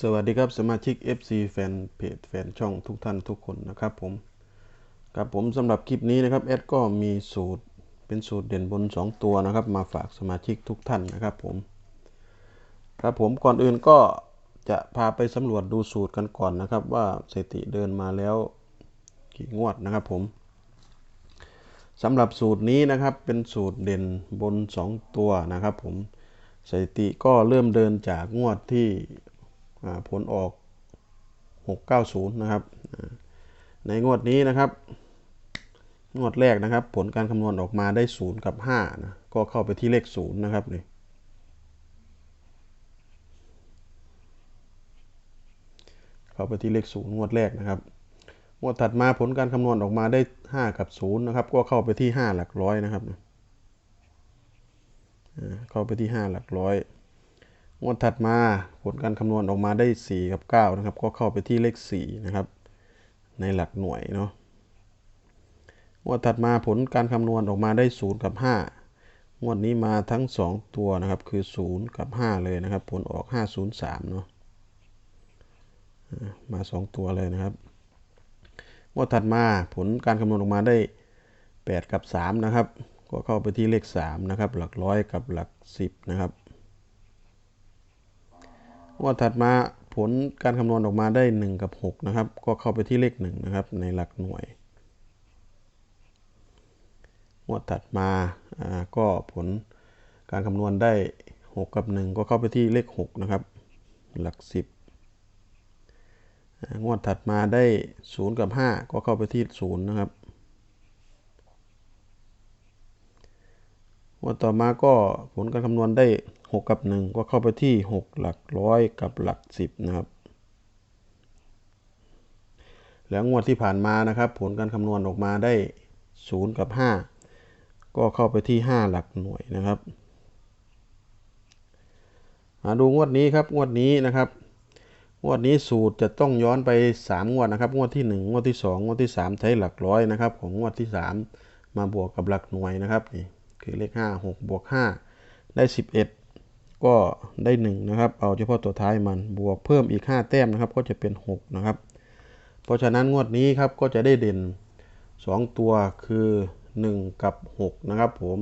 สวัสดีครับสมาชิก FC แฟนเพจแฟนช่องทุกท่านทุกคนนะครับผมครับผมสำหรับคลิปนี้นะครับแอดก็มีสูตรเป็นสูตรเด่นบน 2 ตัวนะครับ มาฝากสมาชิกทุกท่านนะครับผมครับผมก่อนอื่นก็จะพาไปสำรวจดูสูตรกันก่อนนะครับ ว่าสถิติเดินมาแล้วกี่งวดนะครับผมสำหรับสูตรนี้นะครับเป็นสูตรเด่นบน 2 ตัวนะครับ ผมสถิติก็เริ่มเดินจากงวดที่ ผลออก 690 นะครับ ในงวดนี้นะครับ งวดแรกนะครับ ผลการคำนวณออกมาได้ 0 กับ 5 นะ ก็เข้าไปที่เลข 0 นะครับนี่เข้าไปที่เลข 0 งวดแรกนะครับ งวดถัดมาผลการคำนวณออกมาได้ 5 กับ 0 นะครับ ก็เข้าไปที่ 5 หลักร้อยนะครับอ่าเข้าไปที่ 5 หลักร้อย งวดถัดมาผลการคำนวณออกมาได้ 4 กับ 9 นะครับ ก็เข้าไปที่เลข 4 นะครับ ในหลักหน่วยเนาะงวดถัดมาผลการคำนวณออกมาได้ 0 กับ 5 งวดนี้มาทั้ง 2 ตัวนะครับ คือ 0 กับ 5 เลยนะครับ ผลออก 503 เนาะอ่ามา 2 ตัวเลยนะครับ งวดถัดมาผลการคำนวณออกมาได้ 8 กับ 3 นะครับ ก็เข้าไปที่เลข 3 นะครับ หลักร้อยกับหลัก 10 นะครับ งวดถัดมาผลการคำนวณออกมาได้ 1 กับ 6 นะครับ ก็เข้าไปที่เลข 1 นะครับ ในหลักหน่วย งวดถัดมาาก็ผลการคำนวณได้ 6 กับ 1 ก็เข้าไปที่เลข 6 นะครับ หลัก 10 งวดถัดมาได้ 0 กับ 5 ก็เข้าไปที่ 0 นะครับ วดต่อมาก็ผลการคำนวณได้ 6 กับ 1 ก็เข้าไปที่ 6 หลักร้อยกับหลัก 10 นะครับ แล้วงวดที่ผ่านมานะครับ ผลการคำนวณออกมาได้ 0 กับ 5 ก็เข้าไปที่ 5 หลักหน่วยนะครับมาดูงวดนี้ครับงวดนี้นะครับงวดนี้สูตรจะต้องย้อนไป 3 งวดนะครับ งวดที่ 1 งวดที่ 2 งวดที่ 3 ใช้หลักร้อยนะครับ ของงวดที่ 3 มาบวกกับหลักหน่วยนะครับนี่ คือเลข 5 6 บวก 5 ได้ 11 ก็ได้ 1 นะครับ เอาเฉพาะตัวท้ายมันบวกเพิ่มอีก 5 แต้มนะครับ ก็จะเป็น 6 นะครับ เพราะฉะนั้นงวดนี้ครับก็จะได้เด่น 2 ตัวคือ 1 กับ 6 นะครับผม